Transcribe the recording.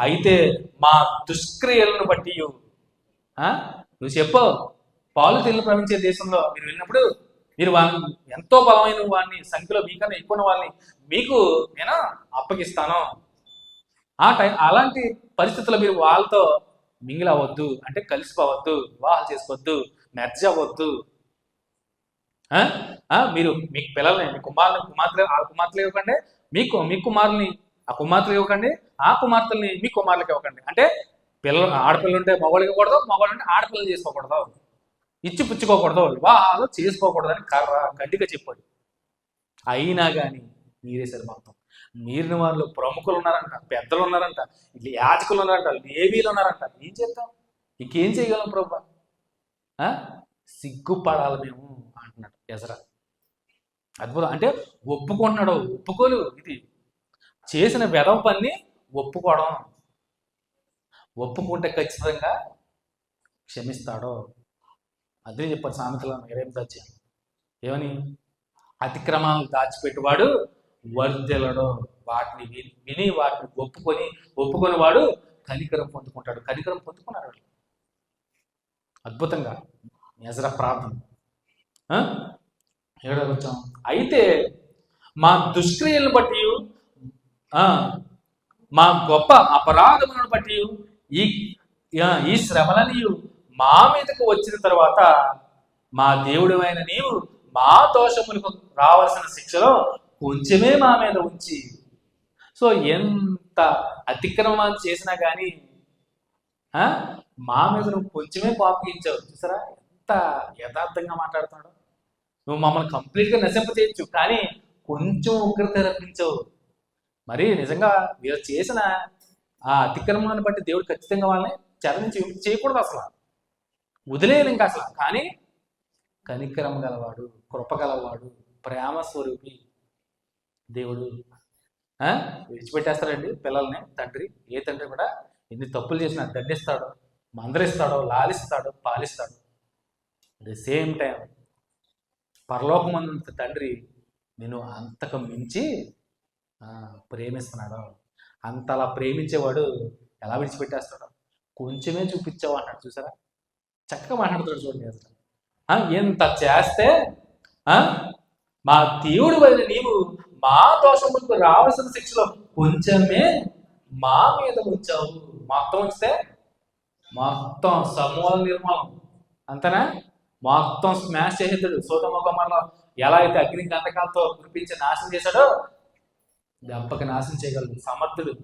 అయితే మా దుష్క్రియలను బట్టి నువ్వు చెప్పు. పాలు తెలుగు ప్రవహించే దేశంలో మీరు వెళ్ళినప్పుడు మీరు వాళ్ళని ఎంతో బలమైన వాడిని సంఖ్యలో మీకన్నా ఎక్కువ వాళ్ళని మీకు నేను అప్పగిస్తాను. ఆ టైం అలాంటి పరిస్థితుల్లో మీరు వాళ్ళతో మింగిల్ అవ్వద్దు. అంటే కలిసిపోవద్దు. వివాహాలు చేసుకోవద్దు. మెర్జ్ అవ్వద్దు. మీరు మీ పిల్లల్ని మీ కుమారుని కుమార్తె ఆ కుమార్తెలు ఇవ్వకండి. మీకు మీ కుమారుని ఆ కుమార్తెలు ఇవ్వకండి ఆ కుమార్తెల్ని మీ కుమారులకు ఇవ్వకండి. అంటే పిల్లలు ఆడపిల్లలు ఉంటే మగవాళ్ళకి ఇవ్వకూడదు మగవాళ్ళు ఉంటే ఆడపిల్లలు చేసుకోకూడదు. ఇచ్చి పుచ్చుకోకూడదు. వివాహాలు చేసుకోకూడదని కర్ర గట్టిగా చెప్పాడు. అయినా కానీ మీరే సరి మొత్తం మీరిన వాళ్ళు ప్రముఖులు ఉన్నారంట పెద్దలు ఉన్నారంట యాచకులు ఉన్నారంట లేవీలు ఉన్నారంట. ఏం చేద్దాం? ఇంకేం చేయగలం ప్రభా? సిగ్గుపడాలి మేము అంటున్నాడు ఎజరా. అద్భుతం. అంటే ఒప్పుకుంటున్నాడు ఒప్పుకోలు ఇది చేసిన వెదవ పని ఒప్పుకోవడం. ఒప్పుకుంటే ఖచ్చితంగా క్షమిస్తాడో. అదే చెప్పారు సామెతలో ఇరవై దాచి ఏమని? అతిక్రమాలను దాచిపెట్టువాడు వర్ధెలడు వాటిని విని విని వాటిని ఒప్పుకొని ఒప్పుకొని వాడు కనికరం పొందుకుంటాడు. కనికరం పొందుకున్నాడు వాడు. అద్భుతంగా. నిజర ప్రార్థన. ఏడో వచ్చాం అయితే మా దుష్క్రియలను బట్టి మా గొప్ప అపరాధములను బట్టి ఈ ఈ శ్రమలనియు మా మీదకు వచ్చిన తర్వాత మా దేవుడు అయిన నీవు మా దోషములకు రావాల్సిన శిక్షలో కొంచెమే మా మీద ఉంచి సో ఎంత అతిక్రమాలు చేసినా కానీ మా మీద నువ్వు కొంచెమే పాపించావు చూసారా? ఎంత యథార్థంగా మాట్లాడుతున్నాడు. నువ్వు మమ్మల్ని కంప్లీట్గా నశింప చేయొచ్చు కానీ కొంచెం ఉగ్రత రప్పించవు మరి నిజంగా వీరు చేసిన ఆ అతిక్రమాన్ని బట్టి దేవుడు ఖచ్చితంగా వాళ్ళని చరణించి విముక్తి చేయకూడదు అసలు. వదిలేదు ఇంకా అసలు. కానీ కనికరం గలవాడు కృప గలవాడు ప్రేమ స్వరూపి దేవుడు? విడిచిపెట్టేస్తాడండి పిల్లల్ని తండ్రి. ఏ తండ్రి కూడా ఎన్ని తప్పులు చేసినా దండిస్తాడు మందరిస్తాడో లాలిస్తాడు పాలిస్తాడు. అట్ ది సేమ్ టైం పరలోకమంత తండ్రి నేను అంతకు మించి ఆ, ప్రేమిస్తున్నాడు. అంతలా ప్రేమించేవాడు ఎలా విడిచిపెట్టేస్తాడు? కొంచెమే చూపించావు అన్నాడు చూసారా? చక్కగా మాట్లాడుతాడు చూడండి అసలు. ఆ, ఎంత చేస్తే ఆ, మా దేవుడు వైన నీవు మా దోషములకు రావాల్సిన శిక్షలో కొంచెమే మా మీద ఉంచావు. మొత్తం ఉంచితే మొత్తం సమూల నిర్మాణం అంతేనా? మొత్తం స్మాష్ చేసేస్తాడు సోదమొగమలో ఎలా అయితే అగ్ని గంధకాలతో కురిపించి నాశనం చేశాడో దెబ్బకి నాశనం చేయగలడు సమర్థుడు